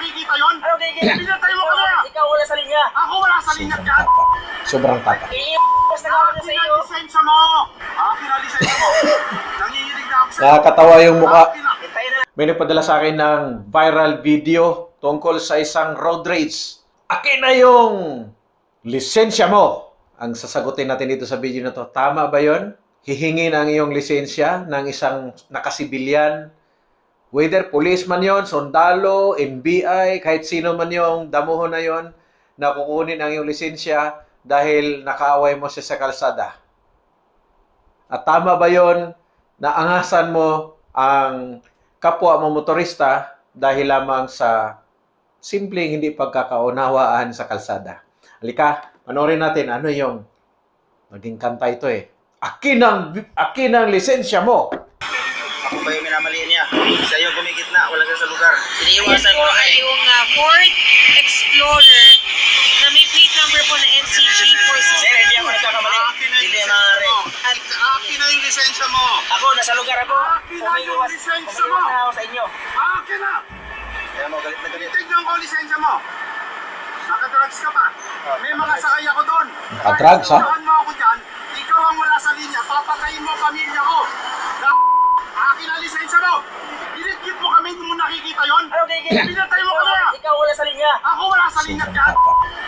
nakikita yon? Ano kaya Pinatay mo kami ah! Ikaw wala sa linya. Ako wala sa linya ka! Sobrang nga ako na sa Akin iyo. ang lisensya mo! Akin ang lisensya mo! Nanginginig na ako! Nakakatawa yung mukha. Na! Na May nagpadala sa akin ng viral video tungkol sa isang road rage. Akin na yung lisensya mo. Ang sasagutin natin dito sa video na to, tama ba yon? Hihingin ang iyong lisensya ng isang nakasibilyan, whether policeman yon, sundalo, NBI, kahit sino man yung damuhon na yon, na ang iyong lisensya dahil nakaaway mo siya sa kalsada. At tama ba yon na angasan mo ang kapwa mo motorista dahil lamang sa simpleng hindi pagkakaunawaan sa kalsada. Halika, panoorin natin ano yung naging kanta ito eh. Akin ang, akin ang lisensya mo. Ako ba yung minamaliin niya? Siya yung gumigit na, wala ka sa lugar. Iniiwasan ko na ay eh. yung uh, Ford Explorer na may plate number po na NCG Sir, 460. hindi ako nagkakamali. Na yung Hindi lisensya maaari. mo! Akin na yung lisensya mo! Ako, nasa lugar ako. Akin na yung Umiiwas, lisensya umiiwas mo. na ako sa inyo. Akin na! Kaya mo, galit na galit. Tignan ko ang lisensya mo! Nakadrugs ka pa! May mga sakay ako doon! Nakadrugs, ha? Kahit mo ako dyan, ikaw ang wala sa linya, papatayin mo ang pamilya ko! Na akin ang lisensya mo kaya Pinatay mo ah! Ikaw wala sa linya. Ako wala sa linya Sobrang ka!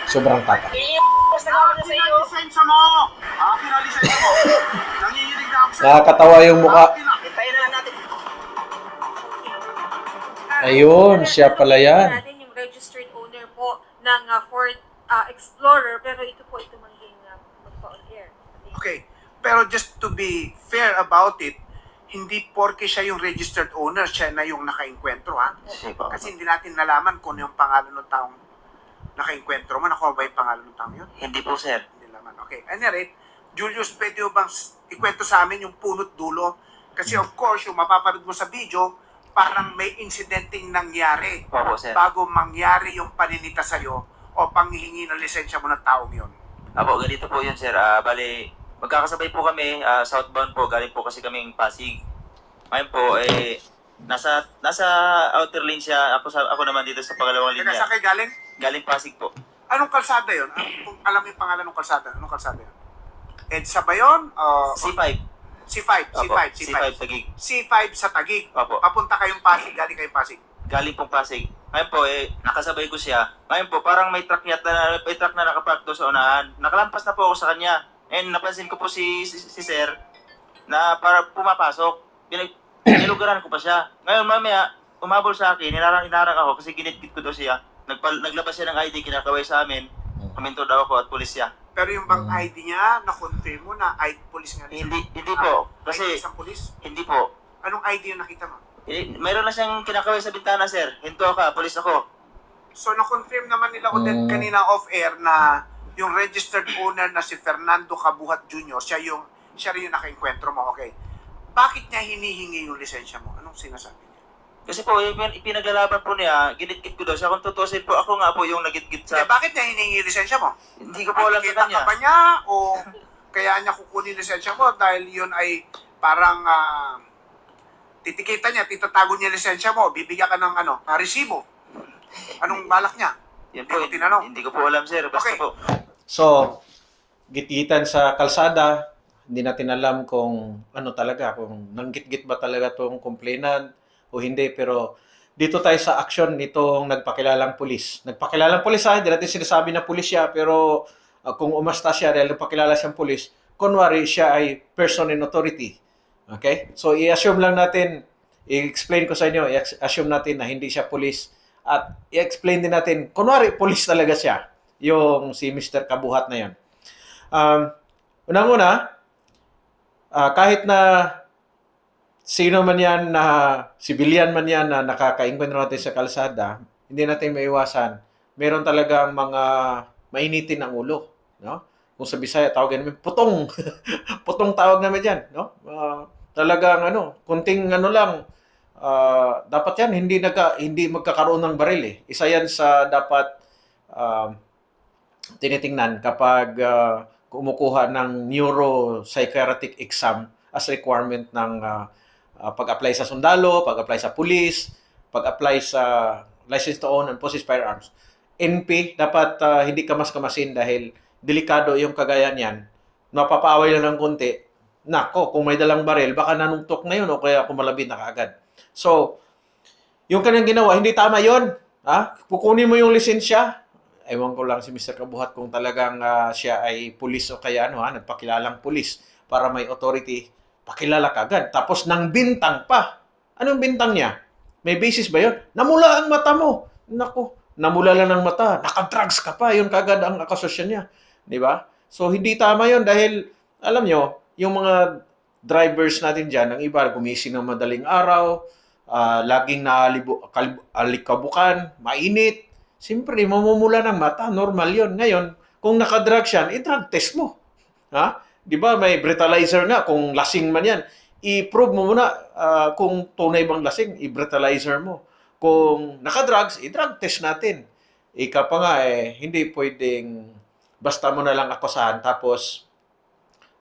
Sobrang tapa. Eh, basta nga ako na sa iyo. ang lisensya mo! Akin ang lisensya mo! Nanginginig na ako! Nakakatawa yung mukha. Na! Hintayin na natin. Ayun, siya pala yan. Natin yung registered owner po ng uh, Ford uh, Explorer pero ito po ito maging uh, magpa-on air. Okay. Pero just to be fair about it, hindi porke siya yung registered owner, siya na yung nakainkwentro, ha? Kasi hindi natin nalaman kung yung pangalan ng taong nakainkwentro mo. Nakuha ba yung pangalan ng taong yun? Hindi po, sir. Hindi naman. Okay. Any rate, Julius, pwede mo bang ikwento sa amin yung punot dulo? Kasi of course, yung mapapanood mo sa video, parang may incidenting nangyari Opo, sir. bago mangyari yung paninita sa'yo o panghihingi ng lisensya mo ng taong yun. Apo, ganito po yun, sir. Ah, bali, magkakasabay po kami, ah, southbound po, galing po kasi kaming Pasig. Ngayon po, eh, nasa nasa outer lane siya, ako sa ako naman dito sa pangalawang Teka, linya. saan kayo galing? Galing Pasig po. Anong kalsada yun? Ah, Kung alam yung pangalan ng kalsada, anong kalsada yun? EDSA ba yun? O- C5. C5, Opo, C5, C5 C5. Tagig. C5 sa Tagig. Opo, Papunta kayong Pasig, galing kayong Pasig. galing pong Pasig. Ngayon po, eh, nakasabay ko siya. Ngayon po, parang may truck yata na, may truck na nakapark doon sa unahan. Nakalampas na po ako sa kanya. And napansin ko po si, si, si sir na para pumapasok. Pinag, nilugaran ko pa siya. Ngayon mamaya, umabol sa akin, inarang inarang ako kasi ginitgit ko daw siya. Nagpal, naglabas siya ng ID, kinakaway sa amin. Kuminto daw ako at pulis siya. Pero yung bang. ID niya, na-confirm mo na ID police nga rin siya? Hindi, hindi po. ID Kasi, isang police? hindi po. Anong ID yung nakita mo? Eh, mayroon na siyang kinakaway sa bintana, sir. Hinto ka, pulis ako. So, na-confirm naman nila Odette Mm. kanina off-air na yung registered owner na si Fernando Kabuhat Jr., siya yung siya rin yung nakainkwentro mo, okay. Bakit niya hinihingi yung lisensya mo? Anong sinasabi niya? Kasi po, yung pin- ipinaglalaban po niya, ginitgit ko daw siya. Kung tutusin po, ako nga po yung nagitgit sa... bakit niya hinihingi yung lisensya mo? Hindi ko po alam sa kanya. ka ba niya o kaya niya kukunin lisensya mo dahil yun ay parang ah, titikita niya, titatago niya lisensya mo, bibigyan ka ng ano, resibo. Anong balak niya? Yan po, Hindi ko tinanong. hindi ko po alam, sir. Basta Okay. po, So, gitgitan sa kalsada, hindi natin alam kung ano talaga, kung nanggit-git ba talaga tong complainant o hindi. Pero dito tayo sa action nitong nagpakilalang pulis. Nagpakilalang pulis ha, hindi natin sinasabi na pulis siya, pero uh, kung umasta siya dahil nagpakilala siyang pulis, kunwari siya ay person in authority. Okay? So, i-assume lang natin, i-explain ko sa inyo, i-assume natin na hindi siya pulis at i-explain din natin, kunwari pulis talaga siya yung si Mr. Kabuhat na yan. Um, unang-una, ah, kahit na sino man yan na civilian man yan na nakakaingkwentro natin sa kalsada, hindi natin maiwasan. Meron talagang mga mainitin ang ulo, no? Kung sa Bisaya tawagin namin putong. putong tawag namin diyan, no? Ah, talagang ano, kunting ano lang ah, dapat yan hindi nagka, hindi magkakaroon ng baril eh. Isa yan sa dapat um, tinitingnan kapag ah, kumukuha ng neuropsychiatric exam as requirement ng ah, ah, pag-apply sa sundalo, pag-apply sa pulis, pag-apply sa license to own and possess firearms. NP, dapat ah, hindi ka mas kamasin dahil delikado yung kagaya niyan. Napapaaway lang ng konti. Nako, kung may dalang baril, baka nanuntok na yun o kaya kumalabit na kaagad. So, yung kanyang ginawa, hindi tama yon Ha? Kukunin mo yung lisensya. Ewan ko lang si Mr. Kabuhat kung talagang ah, siya ay pulis o kaya ano ha, nagpakilalang pulis para may authority, pakilala kagad. Tapos nang bintang pa. Anong bintang niya? May basis ba yun? Namula ang mata mo. Nako, namula lang ng mata. Nakadrugs ka pa. Yun kagad ang akasosya niya. Di ba? So, hindi tama yun dahil, alam nyo, yung mga drivers natin dyan, ang iba, gumising ng madaling araw, ah, laging naalibu, alikabukan, mainit. Siyempre, mamumula ng mata. Normal yon Ngayon, kung nakadrug siya, i-drug test mo. Ha? Di ba, may breathalyzer nga, kung lasing man yan, i-prove mo muna ah, kung tunay bang lasing, i-breathalyzer mo. Kung nakadrugs, i-drug test natin. Ika pa nga, eh, hindi pwedeng basta mo na lang akusahan tapos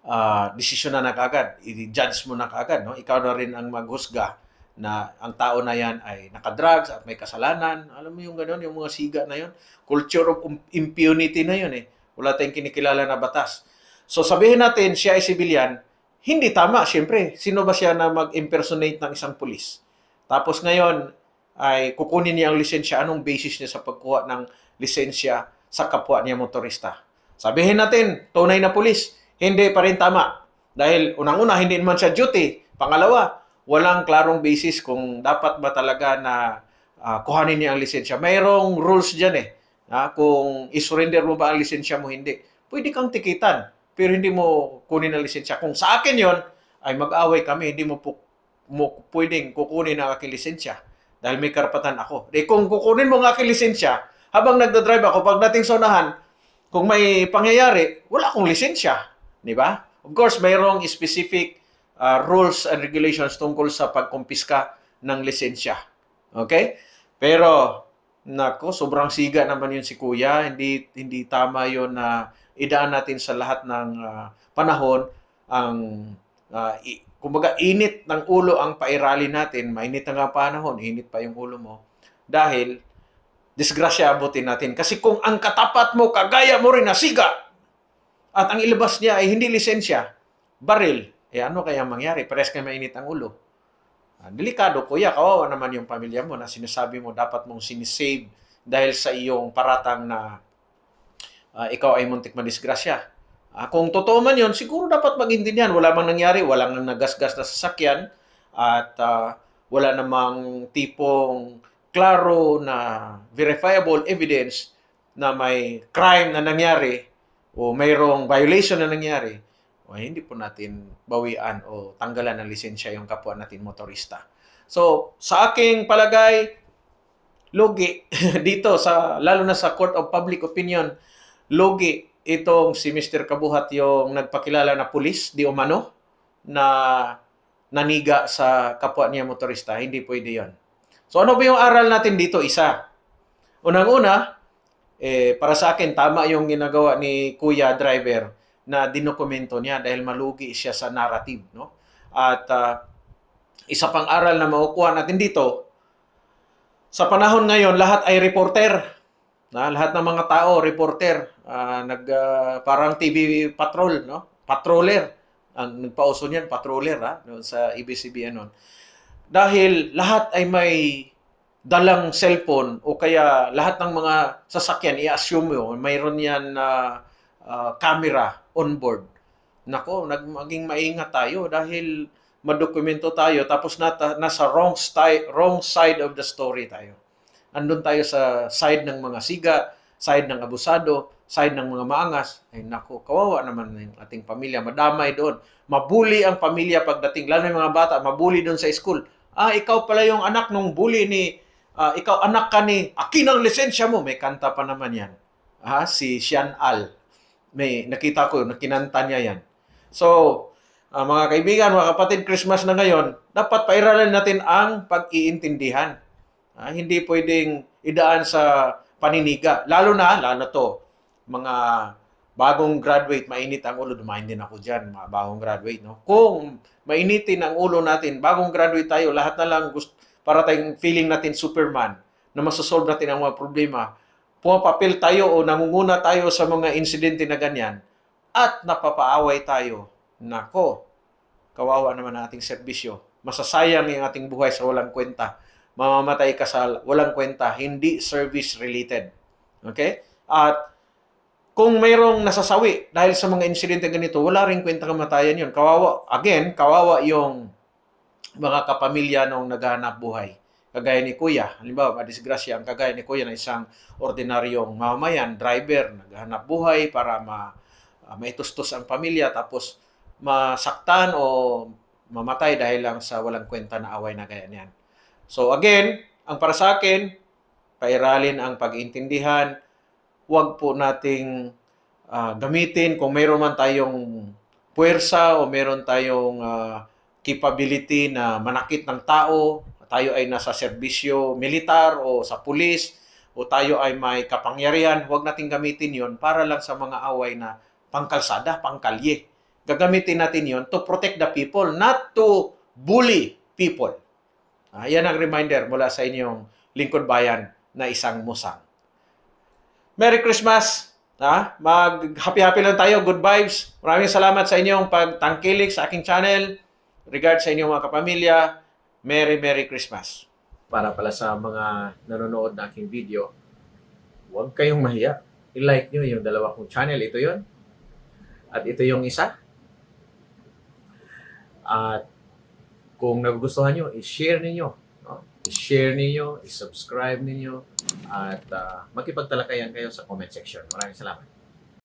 ah desisyon na na kaagad, i-judge mo na kaagad, no? Ikaw na rin ang maghusga na ang tao na yan ay nakadrugs at may kasalanan. Alam mo yung gano'n, yung mga siga na yun. Culture of impunity na yun eh. Wala tayong kinikilala na batas. So sabihin natin, siya ay civilian, hindi tama, siyempre. Sino ba siya na mag-impersonate ng isang pulis? Tapos ngayon, ay kukunin niya ang lisensya. Anong basis niya sa pagkuha ng lisensya sa kapwa niya motorista? Sabihin natin, tunay na pulis, hindi pa rin tama. Dahil unang-una, hindi naman siya duty. Pangalawa, walang klarong basis kung dapat ba talaga na ah, kuhanin niya ang lisensya. Mayroong rules dyan eh. Ha? Kung isurrender mo ba ang lisensya mo, hindi. Pwede kang tikitan, pero hindi mo kunin ang lisensya. Kung sa akin yon ay mag-away kami, hindi mo, po, mo pwedeng kukunin ang aking lisensya dahil may karapatan ako. Eh kung kukunin mo ang aking lisensya, habang nagdadrive ako, pagdating sa unahan, kung may pangyayari, wala akong lisensya. Di ba? Of course, mayroong specific uh, rules and regulations tungkol sa pagkumpiska ng lisensya. Okay? Pero, nako, sobrang siga naman yun si Kuya. Hindi, hindi tama yun na idaan natin sa lahat ng uh, panahon ang uh, i- kumbaga init ng ulo ang pairali natin, mainit na nga panahon, init pa yung ulo mo. Dahil disgrasya abutin natin. Kasi kung ang katapat mo, kagaya mo rin na siga, at ang ilabas niya ay hindi lisensya, baril, eh ano kaya mangyari? Pares kayo mainit ang ulo. Ah, delikado, kuya, kawawa naman yung pamilya mo na sinasabi mo dapat mong sinisave dahil sa iyong paratang na ah, ikaw ay muntik madisgrasya. Ah, kung totoo man yun, siguro dapat magintindihan. Wala mang nangyari, wala nang nagasgas na sasakyan, at ah, wala namang tipong klaro na verifiable evidence na may crime na nangyari o mayroong violation na nangyari, o hindi po natin bawian o tanggalan ng lisensya yung kapwa natin motorista. So, sa aking palagay, logi dito sa lalo na sa Court of Public Opinion, logi itong si Mr. Kabuhat yung nagpakilala na pulis di umano na naniga sa kapwa niya motorista. Hindi pwede yon. So ano ba yung aral natin dito? Isa. Unang-una, eh, para sa akin, tama yung ginagawa ni Kuya Driver na dinokumento niya dahil malugi siya sa narrative. No? At ah, isa pang aral na makukuha natin dito, sa panahon ngayon, lahat ay reporter. Na, lahat ng mga tao, reporter. Ah, nag, ah, parang TV patrol, no? Patroller. Ang nagpauso niyan, patroller, ha? Noon sa ABCBN noon. Dahil lahat ay may dalang cellphone o kaya lahat ng mga sasakyan, i-assume mo, mayroon yan na ah, camera on board. Nako, nag maging maingat tayo dahil madokumento tayo tapos nata, nasa wrong, sti- wrong side of the story tayo. Andun tayo sa side ng mga siga, side ng abusado, side ng mga maangas. Ay nako, kawawa naman yung ating pamilya. Madamay doon. Mabuli ang pamilya pagdating, lalo yung mga bata, mabuli doon sa school. Ah, ikaw pala yung anak nung bully ni, ah, ikaw anak ka ni, akin ang lisensya mo. May kanta pa naman yan. Ah, si Sian Al. May nakita ko, nakinanta niya yan. So, ah, mga kaibigan, mga kapatid, Christmas na ngayon, dapat pairalan natin ang pag-iintindihan. Ah, hindi pwedeng idaan sa paniniga. Lalo na, lalo to, mga bagong graduate, mainit ang ulo, dumahin din ako dyan, mga bagong graduate. No? Kung mainitin ang ulo natin, bagong graduate tayo, lahat na lang gusto, para tayong feeling natin Superman. na masosolve natin ang mga problema, pumapapil tayo o nangunguna tayo sa mga insidente na ganyan at napapaaway tayo. Nako, kawawa naman ang ating serbisyo. Masasayang yung ating buhay sa walang kwenta. Mamamatay ka sa walang kwenta, hindi service-related. Okay? At kung mayroong nasasawi dahil sa mga insidente ganito, wala rin kwenta kamatayan yun. Kawawa, again, kawawa yung mga kapamilya nung naghahanap buhay. Kagaya ni Kuya, halimbawa, madisgrasya ang kagaya ni Kuya na isang ordinaryong mamamayan, driver, naghahanap buhay para ma, uh, maitustos ang pamilya tapos masaktan o mamatay dahil lang sa walang kwenta na away na gaya niyan. So again, ang para sa akin, pairalin ang pag-intindihan, huwag po nating ah, gamitin kung mayroon man tayong puwersa o mayroon tayong ah, capability na manakit ng tao, tayo ay nasa serbisyo militar o sa pulis, o tayo ay may kapangyarihan, huwag nating gamitin yon para lang sa mga away na pangkalsada, pangkalye. Gagamitin natin yon to protect the people, not to bully people. Ah, yan ang reminder mula sa inyong lingkod bayan na isang musang. Merry Christmas! Ha? Mag-happy-happy lang tayo. Good vibes. Maraming salamat sa inyong pagtangkilik sa aking channel. Regard sa inyong mga kapamilya. Merry, Merry Christmas. Para pala sa mga nanonood ng aking video, huwag kayong mahiya. I-like nyo yung dalawa kong channel. Ito yon At ito yung isa. At kung nagugustuhan nyo, i-share ninyo. No? I-share ninyo, i-subscribe ninyo, at uh, makipagtalakayan kayo sa comment section. Maraming salamat.